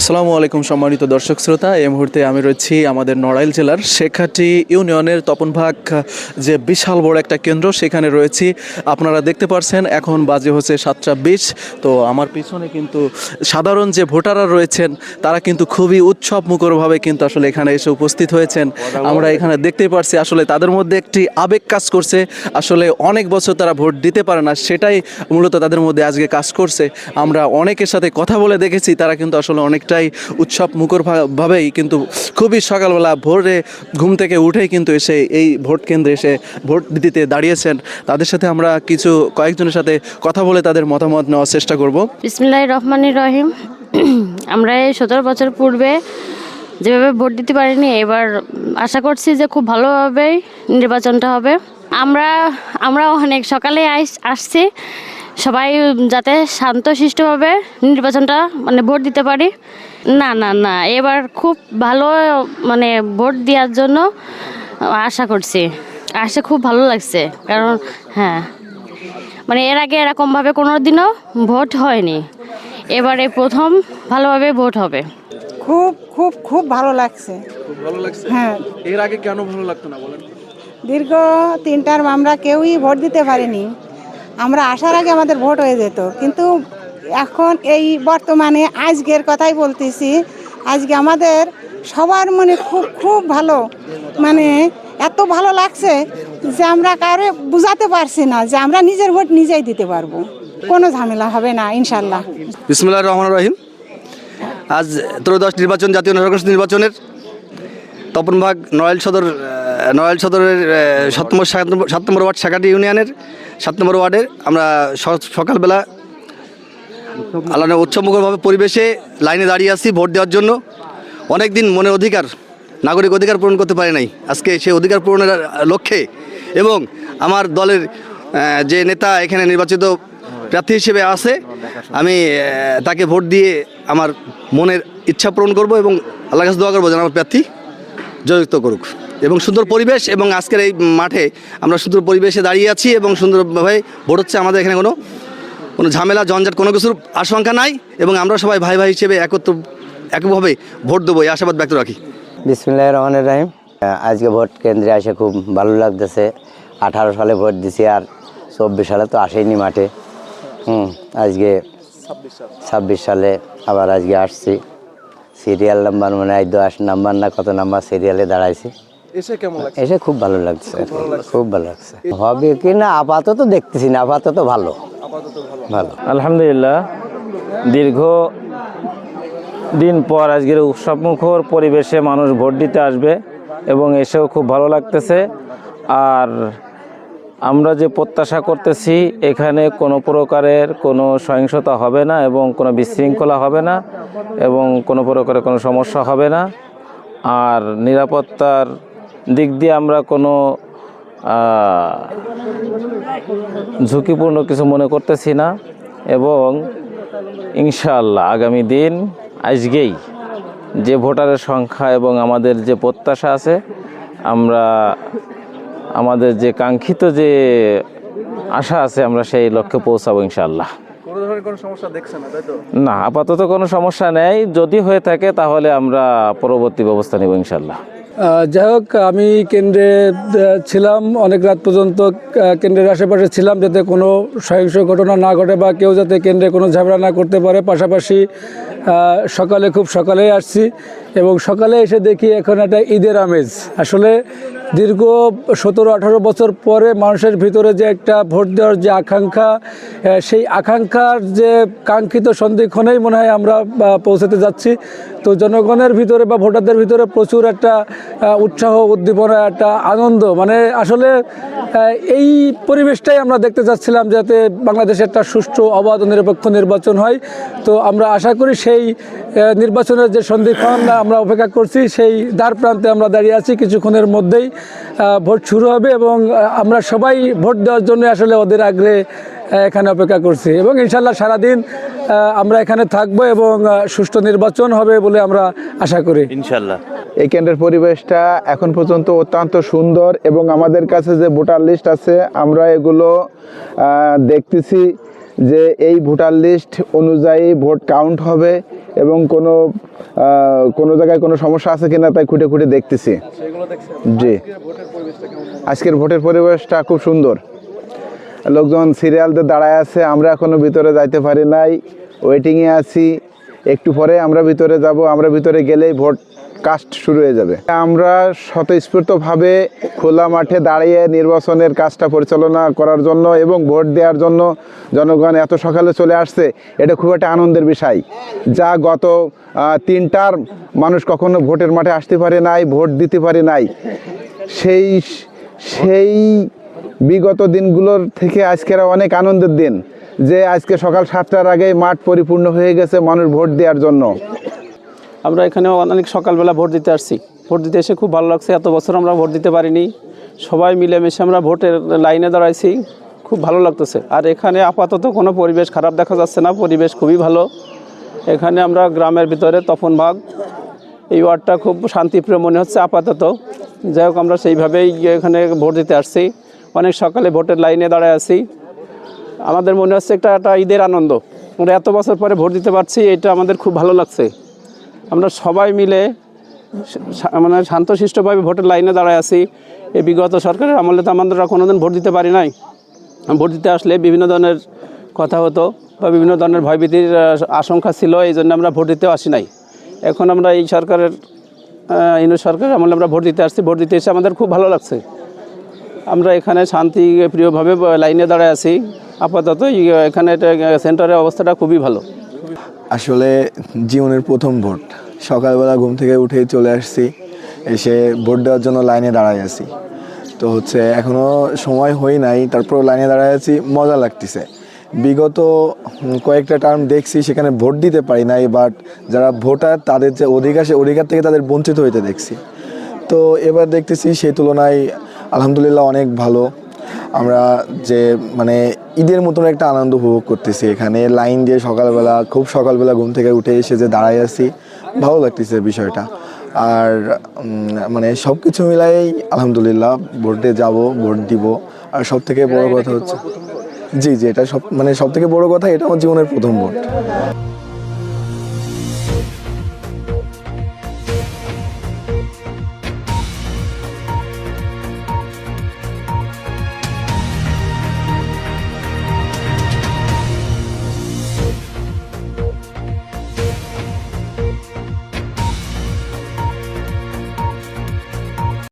আসসালামু আলাইকুম সম্মানিত দর্শক শ্রোতা, এই মুহূর্তে আমি রয়েছি আমাদের নড়াইল জেলার শেখাটি ইউনিয়নের তপনভাগ, যে বিশাল বড় একটা কেন্দ্র, সেখানে রয়েছি। আপনারা দেখতে পারছেন, এখন বাজে হচ্ছে সাতটা বিশ। তো আমার পিছনে কিন্তু সাধারণ যে ভোটাররা রয়েছেন, তারা কিন্তু খুবই উৎসব মুখরভাবে কিন্তু আসলে এখানে এসে উপস্থিত হয়েছেন। আমরা এখানে দেখতেই পারছি, আসলে তাদের মধ্যে একটি আবেগ কাজ করছে। আসলে অনেক বছর তারা ভোট দিতে পারে না, সেটাই মূলত তাদের মধ্যে আজকে কাজ করছে। আমরা অনেকের সাথে কথা বলে দেখেছি, তারা কিন্তু আসলে অনেকটাই উৎসব মুখর ভা- ভাবেই কিন্তু খুবই সকালবেলা ভোরে ঘুম থেকে উঠেই কিন্তু এসে এই ভোট কেন্দ্রে এসে ভোট দিতে দাঁড়িয়েছেন। তাদের সাথে আমরা কিছু কয়েকজনের সাথে কথা বলে তাদের মতামত নেওয়ার চেষ্টা করব। বিসমিল্লাহ রহমান রহিম। আমরা এই সতেরো বছর পূর্বে যেভাবে ভোট দিতে পারিনি, এবার আশা করছি যে খুব ভালোভাবেই নির্বাচনটা হবে। আমরা আমরা অনেক সকালে আসছি। সবাই যাতে শান্ত শান্তশিষ্টভাবে নির্বাচনটা মানে ভোট দিতে পারি। না না না এবার খুব ভালো মানে ভোট দেওয়ার জন্য আশা করছি। আসে খুব ভালো লাগছে কারণ হ্যাঁ মানে এর আগে এরকমভাবে কোনো দিনও ভোট হয়নি। এবারে প্রথম ভালোভাবে ভোট হবে। খুব খুব খুব ভালো লাগছে। খুব ভালো লাগছে? হ্যাঁ। এর আগে কেন ভালো লাগতো না বলেন? দীর্ঘ তিনটার আমরা কেউই ভোট দিতে পারিনি। আমরা আসার আগে আমাদের ভোট হয়ে যেত। কিন্তু এখন এই বর্তমানে আজকের কথাই বলতেছি, আজকে আমাদের সবার মনে খুব খুব ভালো মানে এত ভালো লাগছে যে আমরা কারও বুঝাতে পারছি না, যে আমরা নিজের ভোট নিজেই দিতে পারব। কোনো ঝামেলা হবে না, ইনশাল্লাহ। বিসমুল্লাহ রহমান রহিম। আজ ত্রয়োদশ নির্বাচন, জাতীয় নাগরিক নির্বাচনের তপনভাগ নড়াইল সদর নড়াইল সদরের নম্বর- সাত নম্বর ওয়ার্ড শাখাটি ইউনিয়নের সাত নম্বর ওয়ার্ডের আমরা সকালবেলা আল্লাহ উৎসবমুখরভাবে পরিবেশে লাইনে দাঁড়িয়ে আছি ভোট দেওয়ার জন্য। অনেক দিন মনের অধিকার, নাগরিক অধিকার পূরণ করতে পারে নাই। আজকে সেই অধিকার পূরণের লক্ষ্যে এবং আমার দলের যে নেতা এখানে নির্বাচিত প্রার্থী হিসেবে আছে, আমি তাকে ভোট দিয়ে আমার মনের ইচ্ছা পূরণ করব এবং আল্লাহ কাছে দোয়া করব যেন আমার প্রার্থী জয়যুক্ত করুক। এবং সুন্দর পরিবেশ এবং আজকের এই মাঠে আমরা সুন্দর পরিবেশে দাঁড়িয়ে আছি এবং সুন্দরভাবে ভোট হচ্ছে আমাদের এখানে কোনো কোনো ঝামেলা ঝঞ্ঝাট কোনো কিছুর আশঙ্কা নাই এবং আমরা সবাই ভাই ভাই হিসেবে একত্র একভাবে ভোট দেবো, এই আশাবাদ ব্যক্ত রাখি। বিসমুল্লাহ রহমানের রাহিম। আজকে ভোট কেন্দ্রে এসে খুব ভালো লাগতেছে। আঠারো সালে ভোট দিছি আর চব্বিশ সালে তো আসেইনি মাঠে। হুম, আজকে ছাব্বিশ সালে আবার আজকে আসছি। সিরিয়াল নাম্বার মানে দশ নাম্বার না কত নাম্বার সিরিয়ালে দাঁড়াইছি। এসে কেমন লাগছে? এসে খুব ভালো লাগছে খুব ভালো লাগছে। হবে কি না আপাতত দেখতেছি না আপাতত ভালো। ভালো। আলহামদুলিল্লাহ দীর্ঘ দিন পর আজকের উৎসবমুখর পরিবেশে মানুষ ভোট দিতে আসবে এবং এসেও খুব ভালো লাগতেছে। আর আমরা যে প্রত্যাশা করতেছি এখানে কোনো প্রকারের কোনো সহিংসতা হবে না এবং কোনো বিশৃঙ্খলা হবে না এবং কোনো প্রকারের কোনো সমস্যা হবে না। আর নিরাপত্তার দিক দিয়ে আমরা কোনো ঝুঁকিপূর্ণ কিছু মনে করতেছি না এবং ইনশাআল্লাহ আগামী দিন আজকেই যে ভোটারের সংখ্যা এবং আমাদের যে প্রত্যাশা আছে আমরা আমাদের যে কাঙ্ক্ষিত যে আশা আছে আমরা সেই লক্ষ্যে পৌঁছাবো ইনশাআল্লাহ। কোনো ধরনের কোনো সমস্যা দেখছে না আপাতত কোনো সমস্যা নেই যদি হয়ে থাকে তাহলে আমরা পরবর্তী ব্যবস্থা নেব ইনশাআল্লাহ। আহ, যাই হোক, আমি কেন্দ্রে ছিলাম অনেক রাত পর্যন্ত কেন্দ্রের আশেপাশে ছিলাম যাতে কোনো সহিংস ঘটনা না ঘটে বা কেউ যাতে কেন্দ্রে কোনো ঝামেলা না করতে পারে। পাশাপাশি সকালে, খুব সকালেই আসছি এবং সকালে এসে দেখি এখন একটা ঈদের আমেজ। আসলে দীর্ঘ সতেরো, আঠারো বছর পরে মানুষের ভিতরে যে একটা ভোট দেওয়ার যে আকাঙ্ক্ষা সেই আকাঙ্ক্ষার যে কাঙ্ক্ষিত সন্ধিক্ষণেই মনে হয় আমরা পৌঁছাতে যাচ্ছি। তো জনগণের ভিতরে বা ভোটারদের ভিতরে প্রচুর একটা উৎসাহ, উদ্দীপনা, একটা আনন্দ। মানে আসলে এই পরিবেশটাই আমরা দেখতে চাচ্ছিলাম যাতে বাংলাদেশে একটা সুষ্ঠু, অবাধ, নিরপেক্ষ নির্বাচন হয়। তো আমরা আশা করি সেই নির্বাচনের যে সন্ধিক্ষণ আমরা অপেক্ষা করছি সেই দ্বার প্রান্তে আমরা দাঁড়িয়ে আছি। কিছুক্ষণের মধ্যেই ভোট শুরু হবে এবং আমরা সবাই ভোট দেওয়ার জন্য আসলে ওদের আগ্রহে এখানে অপেক্ষা করছি। এবং ইনশাল্লাহ সারাদিন আমরা এখানে থাকব এবং সুষ্ঠু নির্বাচন হবে বলে আমরা আশা করি। ইনশাল্লাহ এই কেন্দ্রের পরিবেশটা এখন পর্যন্ত অত্যন্ত সুন্দর এবং আমাদের কাছে যে ভোটার লিস্ট আছে আমরা এগুলো দেখতেছি যে এই ভোটার লিস্ট অনুযায়ী ভোট কাউন্ট হবে। এবং কোনো কোনো জায়গায় কোনো সমস্যা আছে কিনা তাই খুঁটে খুঁটে দেখতেছি। জি। আজকের ভোটের পরিবেশটা খুব সুন্দর। লোকজন সিরিয়ালদের দাঁড়ায় আছে, আমরা এখনও ভিতরে যাইতে পারি নাই। ওয়েটিংয়ে আছি। একটু পরে আমরা ভিতরে যাব, আমরা ভিতরে গেলেই ভোট কাস্ট শুরু হয়ে যাবে। আমরা স্বতঃস্ফূর্তভাবে খোলা মাঠে দাঁড়িয়ে নির্বাচনের কাজটা পরিচালনা করার জন্য এবং ভোট দেওয়ার জন্য জনগণ এত সকালে চলে আসছে, এটা খুব একটা আনন্দের বিষয়। যা গত তিনটার মানুষ কখনো ভোটের মাঠে আসতে পারে নাই, ভোট দিতে পারে নাই। সেই সেই বিগত দিনগুলোর থেকে আজকের অনেক আনন্দের দিন, যে আজকে সকাল সাতটার আগে মাঠ পরিপূর্ণ হয়ে গেছে মানুষ ভোট দেওয়ার জন্য। আমরা এখানে অনেক সকালবেলা ভোট দিতে আসছি। ভোট দিতে এসে খুব ভালো লাগছে, এত বছর আমরা ভোট দিতে পারিনি। সবাই মিলেমিশে আমরা ভোটের লাইনে দাঁড়াইছি, খুব ভালো লাগতেছে। আর এখানে আপাতত কোনো পরিবেশ খারাপ দেখা যাচ্ছে না, পরিবেশ খুবই ভালো। এখানে আমরা গ্রামের ভিতরে তপন ভাগ এই ওয়ার্ডটা খুব শান্তিপ্রিয় মনে হচ্ছে আপাতত। যাই হোক, আমরা সেইভাবেই এখানে ভোট দিতে আসছি। অনেক সকালে ভোটের লাইনে দাঁড়ায় আছি। আমাদের মনে হচ্ছে একটা একটা ঈদের আনন্দ। আমরা এত বছর পরে ভোট দিতে পারছি, এটা আমাদের খুব ভালো লাগছে। আমরা সবাই মিলে মানে শান্তশিষ্টভাবে ভোটের লাইনে দাঁড়ায় আছি। এই বিগত সরকারের আমলে তো আমরা কোনোদিন ভোট দিতে পারি নাই। ভোট দিতে আসলে বিভিন্ন ধরনের কথা হতো বা বিভিন্ন ধরনের ভয়ভীতির আশঙ্কা ছিল, এই জন্য আমরা ভোট দিতেও আসি নাই। এখন আমরা এই সরকারের ইন্দু সরকারের আমলে আমরা ভোট দিতে আসছি। ভোট দিতে এসে আমাদের খুব ভালো লাগছে। আমরা এখানে শান্তি, প্রিয়ভাবে লাইনে দাঁড়ায় আছি। আপাতত এখানে সেন্টারের অবস্থাটা খুবই ভালো। আসলে জীবনের প্রথম ভোট। সকালবেলা ঘুম থেকে উঠে চলে আসছি, এসে ভোট দেওয়ার জন্য লাইনে দাঁড়ায় আছি। তো হচ্ছে এখনও সময় হই নাই, তারপর লাইনে দাঁড়ায় আছি, মজা লাগতেছে। বিগত কয়েকটা টার্ম দেখছি, সেখানে ভোট দিতে পারি নাই বাট যারা ভোটার, তাদের যে অধিকার, সে অধিকার থেকে তাদের বঞ্চিত হইতে দেখছি। তো এবার দেখতেছি সেই তুলনায় আলহামদুলিল্লাহ অনেক ভালো। আমরা যে মানে ঈদের মতন একটা আনন্দ উপভোগ করতেছি এখানে। লাইন দিয়ে সকালবেলা, খুব সকালবেলা ঘুম থেকে উঠে এসে যে দাঁড়াই আছি ভালো লাগতেছে বিষয়টা। আর মানে সব কিছু মিলাই আলহামদুলিল্লাহ বোর্ডে যাব, ভোট দিব। আর সব থেকে বড় কথা হচ্ছে জি জি, এটা সব মানে সব থেকে বড় কথা এটা আমার জীবনের প্রথম ভোট।